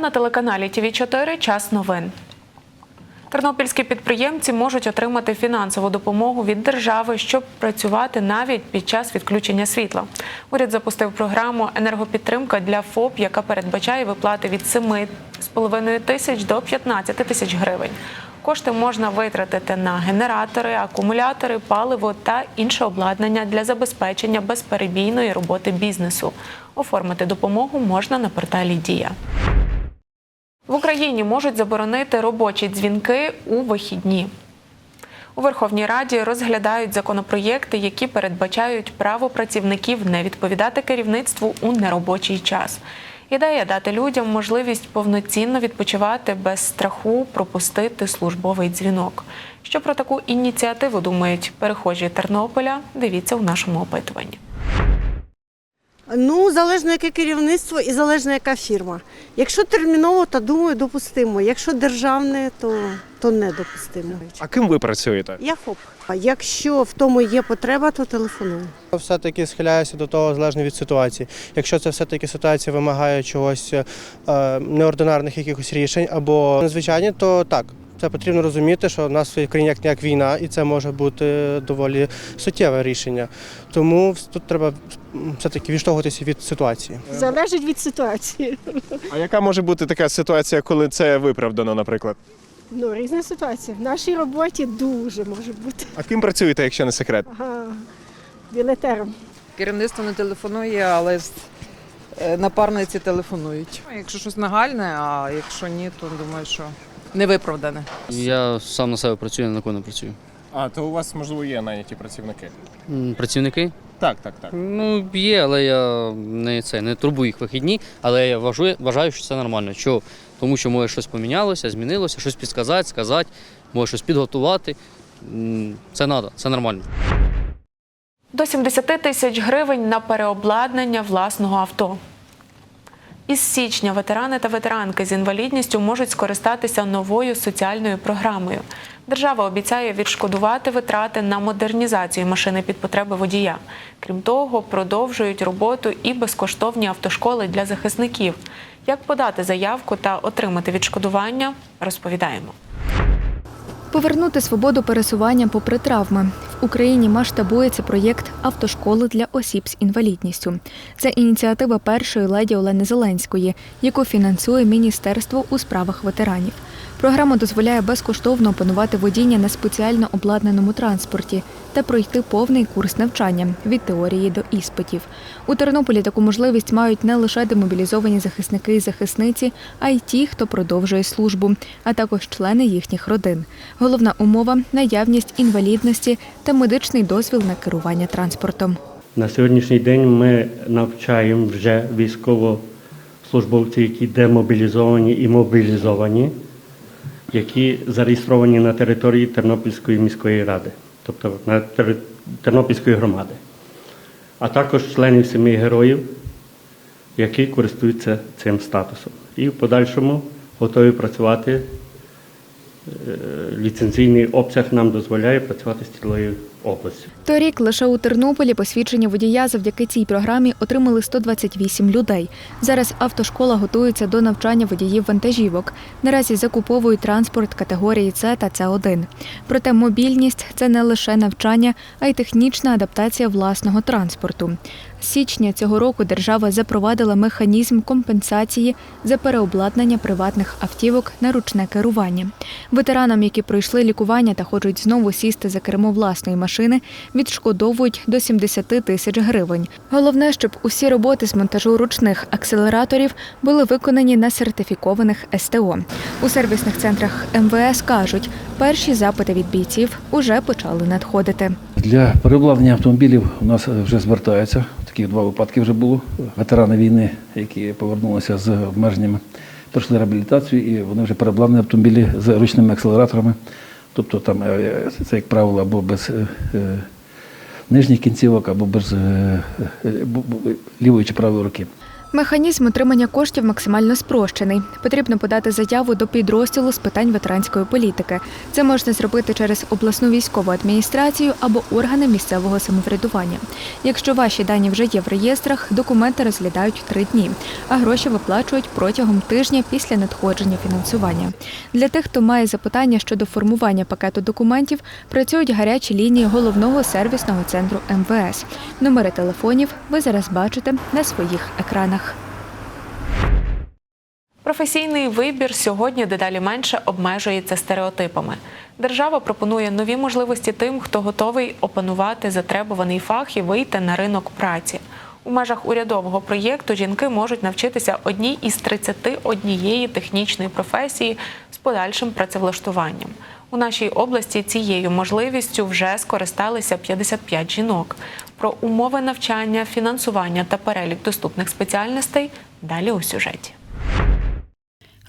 На телеканалі ТВ 4 Час новин. Тернопільські підприємці можуть отримати фінансову допомогу від держави, щоб працювати навіть під час відключення світла. Уряд запустив програму енергопідтримка для ФОП, яка передбачає виплати від 7,5 тисяч до 15 тисяч гривень. Кошти можна витратити на генератори, акумулятори, паливо та інше обладнання для забезпечення безперебійної роботи бізнесу. Оформити допомогу можна на порталі Дія. В Україні можуть заборонити робочі дзвінки у вихідні. У Верховній Раді розглядають законопроєкти, які передбачають право працівників не відповідати керівництву у неробочий час. Ідея дати людям можливість повноцінно відпочивати без страху пропустити службовий дзвінок. Що про таку ініціативу думають перехожі Тернополя? Дивіться у нашому опитуванні. Ну, залежно яке керівництво і залежно яка фірма. Якщо терміново, то думаю, допустимо. Якщо державне, то, то недопустимо. А ким ви працюєте? Я ФОП. А якщо в тому є потреба, то телефоную. Все-таки схиляюся до того залежно від ситуації. Якщо це все-таки ситуація вимагає чогось е, неординарних якихось рішень або незвичайні, то так. Це потрібно розуміти, що в нас в країні як ніяк війна, і це може бути доволі суттєве рішення. Тому тут треба все-таки відштовхуватися від ситуації. Залежить від ситуації. А яка може бути така ситуація, коли це виправдано, наприклад? Ну, різна ситуація. В нашій роботі дуже може бути. А ким працюєте, якщо не секрет? Ага. Білетером. Керівництво не телефонує, але е, напарниці телефонують. Якщо щось нагальне, а якщо ні, то думаю, що не виправдане. Я сам на себе працюю, я на кого не працюю. А, то у вас, можливо, є найняті працівники. М, Працівники? Так, так, так. Ну, є, але я не це не турбую їх вихідні, але я вважаю, вважаю, що це нормально. Що? Тому що може щось помінялося, змінилося, щось підказати, сказати, може щось підготувати. М, Це треба, це нормально. До 70 тисяч гривень на переобладнання власного авто. Із січня ветерани та ветеранки з інвалідністю можуть скористатися новою соціальною програмою. Держава обіцяє відшкодувати витрати на модернізацію машини під потреби водія. Крім того, продовжують роботу і безкоштовні автошколи для захисників. Як подати заявку та отримати відшкодування, розповідаємо. Повернути свободу пересування попри травми. Україні масштабується проєкт автошколи для осіб з інвалідністю. Це ініціатива першої леді Олени Зеленської, яку фінансує Міністерство у справах ветеранів. Програма дозволяє безкоштовно опанувати водіння на спеціально обладнаному транспорті та пройти повний курс навчання від теорії до іспитів. У Тернополі таку можливість мають не лише демобілізовані захисники і захисниці, а й ті, хто продовжує службу, а також члени їхніх родин. Головна умова наявність інвалідності та медичний дозвіл на керування транспортом. На сьогоднішній день ми навчаємо вже військовослужбовців, які демобілізовані і мобілізовані, які зареєстровані на території Тернопільської міської ради, тобто на тери- Тернопільської громади, а також членів сім'ї героїв, які користуються цим статусом. І в подальшому готові працювати. Е, Ліцензійний обсяг нам дозволяє працювати з цілою областю. Торік лише у Тернополі посвідчення водія завдяки цій програмі отримали 128 людей. Зараз автошкола готується до навчання водіїв вантажівок. Наразі закуповують транспорт категорії С та С1. Проте мобільність це не лише навчання, а й технічна адаптація власного транспорту. Січня цього року держава запровадила механізм компенсації за переобладнання приватних автівок на ручне керування. Ветеранам, які пройшли лікування та хочуть знову сісти за кермо власної машини, відшкодовують до 70 тисяч гривень. Головне, щоб усі роботи з монтажу ручних акселераторів були виконані на сертифікованих СТО. У сервісних центрах МВС кажуть, перші запити від бійців уже почали надходити. Для переобладнання автомобілів у нас вже звертаються. Такі два випадки вже було. Ветерани війни, які повернулися з обмеженнями, пройшли реабілітацію і вони вже переобладнані автомобілі з ручними акселераторами. Тобто там е, це, як правило, або без е, е, нижніх кінцівок, або без е, е, лівої чи правої руки. Механізм отримання коштів максимально спрощений. Потрібно подати заяву до підрозділу з питань ветеранської політики. Це можна зробити через обласну військову адміністрацію або органи місцевого самоврядування. Якщо ваші дані вже є в реєстрах, документи розглядають три дні, а гроші виплачують протягом тижня після надходження фінансування. Для тих, хто має запитання щодо формування пакету документів, працюють гарячі лінії головного сервісного центру МВС. Номери телефонів ви зараз бачите на своїх екранах. Професійний вибір сьогодні дедалі менше обмежується стереотипами. Держава пропонує нові можливості тим, хто готовий опанувати затребуваний фах і вийти на ринок праці. У межах урядового проєкту жінки можуть навчитися одній із 31 технічної професії з подальшим працевлаштуванням. У нашій області цією можливістю вже скористалися 55 жінок. Про умови навчання, фінансування та перелік доступних спеціальностей далі у сюжеті.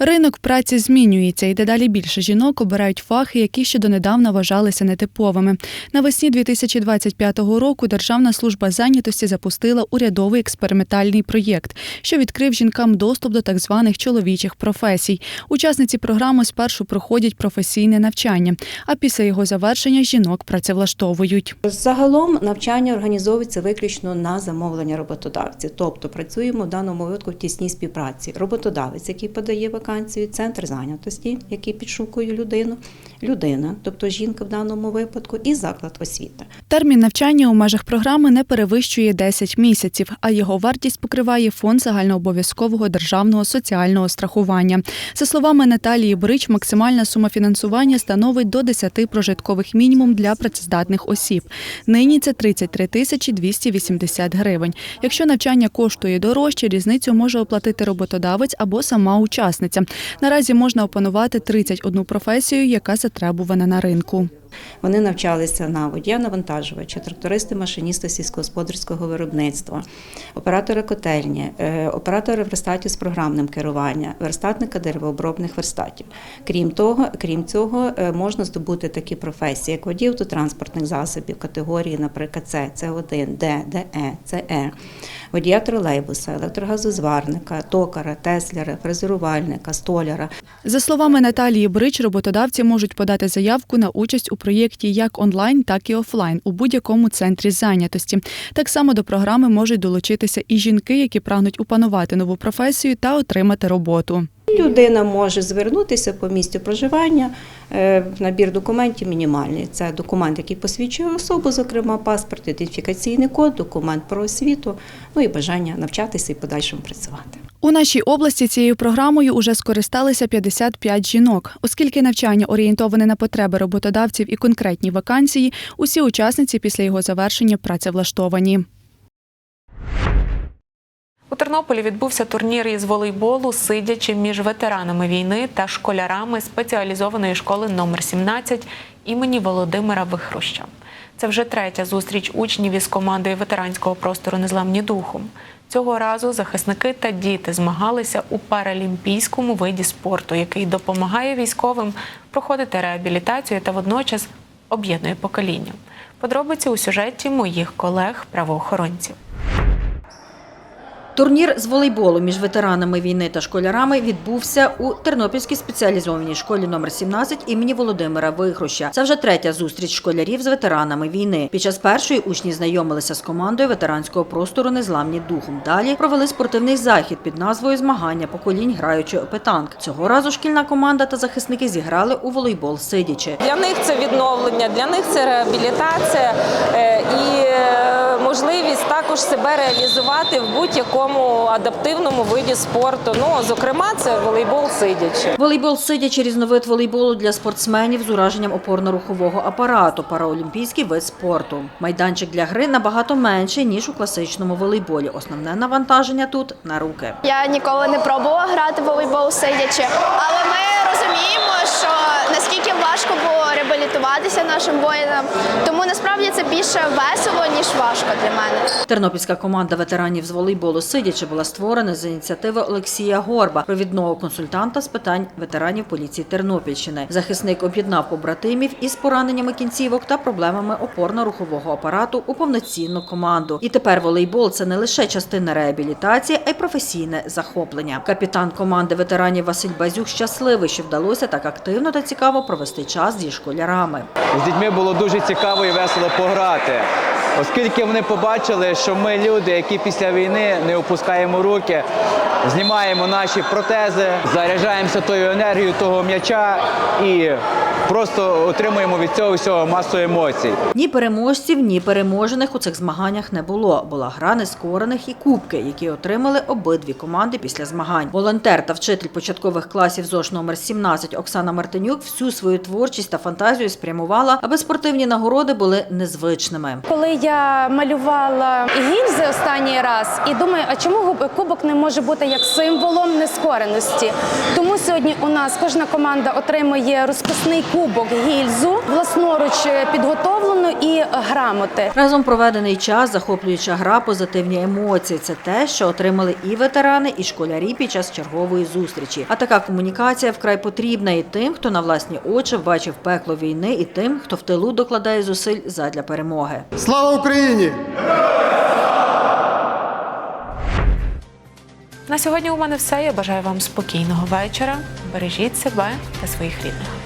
Ринок праці змінюється, і дедалі більше жінок обирають фахи, які ще донедавна вважалися нетиповими. Навесні 2025 року Державна служба зайнятості запустила урядовий експериментальний проєкт, що відкрив жінкам доступ до так званих чоловічих професій. Учасниці програми спершу проходять професійне навчання, а після його завершення жінок працевлаштовують. Загалом навчання організовується виключно на замовлення роботодавців, тобто працюємо в даному випадку в тісній співпраці. Роботодавець, який подає вакансію, центр зайнятості, який підшукує людину, людина, тобто жінка в даному випадку, і заклад освіти. Термін навчання у межах програми не перевищує 10 місяців, а його вартість покриває фонд загальнообов'язкового державного соціального страхування. За словами Наталії Брич, максимальна сума фінансування становить до 10 прожиткових мінімум для працездатних осіб. Нині це 33 тисячі 280 гривень. Якщо навчання коштує дорожче, різницю може оплатити роботодавець або сама учасниця. Наразі можна опанувати 31 професію, яка затребувана на ринку. Вони навчалися на водія навантажувача, трактористи, машиністи сільськогосподарського виробництва, оператори котельні, е, оператори верстатів з програмним керуванням, верстатника деревообробних верстатів. Крім того, крім цього, е, можна здобути такі професії, як водій автотранспортних засобів категорії, наприклад, С, С1, Д, ДЕ, ЦЕ, водія тролейбуса, електрогазозварника, токара, тесляра, фрезерувальника, столяра. За словами Наталії Брич, роботодавці можуть подати заявку на участь у проєкті як онлайн, так і офлайн у будь-якому центрі зайнятості. Так само до програми можуть долучитися і жінки, які прагнуть опанувати нову професію та отримати роботу. Людина може звернутися по місцю проживання. е, Набір документів мінімальний. Це документ, який посвідчує особу, зокрема паспорт, ідентифікаційний код, документ про освіту, ну і бажання навчатися і подальшому працювати. У нашій області цією програмою уже скористалися 55 жінок. Оскільки навчання орієнтоване на потреби роботодавців і конкретні вакансії, усі учасниці після його завершення працевлаштовані. У Тернополі відбувся турнір із волейболу, сидячи між ветеранами війни та школярами спеціалізованої школи номер 17 імені Володимира Вихруща. Це вже третя зустріч учнів із командою ветеранського простору Незламні духом. Цього разу захисники та діти змагалися у паралімпійському виді спорту, який допомагає військовим проходити реабілітацію та водночас об'єднує покоління. Подробиці у сюжеті моїх колег-правоохоронців. Турнір з волейболу між ветеранами війни та школярами відбувся у Тернопільській спеціалізованій школі номер 17 імені Володимира Вихруща. Це вже третя зустріч школярів з ветеранами війни. Під час першої учні знайомилися з командою ветеранського простору Незламні духом. Далі провели спортивний захід під назвою Змагання поколінь граючи опитанк. Цього разу шкільна команда та захисники зіграли у волейбол сидячи. Для них це відновлення, для них це реабілітація е, і е, можливість також себе реалізувати в будь-якому адаптивному виді спорту. Ну, зокрема, це волейбол сидячи. Волейбол сидячи різновид волейболу для спортсменів з ураженням опорно-рухового апарату, параолімпійський вид спорту. Майданчик для гри набагато менший ніж у класичному волейболі. Основне навантаження тут на руки. Я ніколи не пробувала грати в волейбол сидячи, але ми розуміємо, що наскільки важко було готуватися нашим воїнам. Тому насправді це більше весело, ніж важко для мене. Тернопільська команда ветеранів з волейболу сидячи була створена з ініціативи Олексія Горба, провідного консультанта з питань ветеранів поліції Тернопільщини. Захисник об'єднав побратимів із пораненнями кінцівок та проблемами опорно-рухового апарату у повноцінну команду. І тепер волейбол це не лише частина реабілітації, а й професійне захоплення. Капітан команди ветеранів Василь Базюк щасливий, що вдалося так активно та цікаво провести час зі школярами. З дітьми було дуже цікаво і весело пограти. Оскільки вони побачили, що ми люди, які після війни не опускаємо руки, знімаємо наші протези, заряджаємося тою енергією того м'яча і просто отримуємо від цього всього масу емоцій. Ні переможців, ні переможених у цих змаганнях не було. Була гра нескорених і кубки, які отримали обидві команди після змагань. Волонтер та вчитель початкових класів ЗОШ номер 17 Оксана Мартинюк всю свою творчість та фантазію спрямувала, аби спортивні нагороди були незвичними. Коли я малювала гільзи останній раз, і думаю, а чому кубок не може бути як символом нескореності? Тому сьогодні у нас кожна команда отримує розписний кубок гільзу, власноруч підготовлену і грамоти. Разом проведений час, захоплююча гра, позитивні емоції. Це те, що отримали і ветерани, і школярі під час чергової зустрічі. А така комунікація вкрай потрібна і тим, хто на власні очі бачив пекло війни, і тим, хто в тилу докладає зусиль задля перемоги. Україні! На сьогодні у мене все. Я бажаю вам спокійного вечора. Бережіть себе та своїх рідних.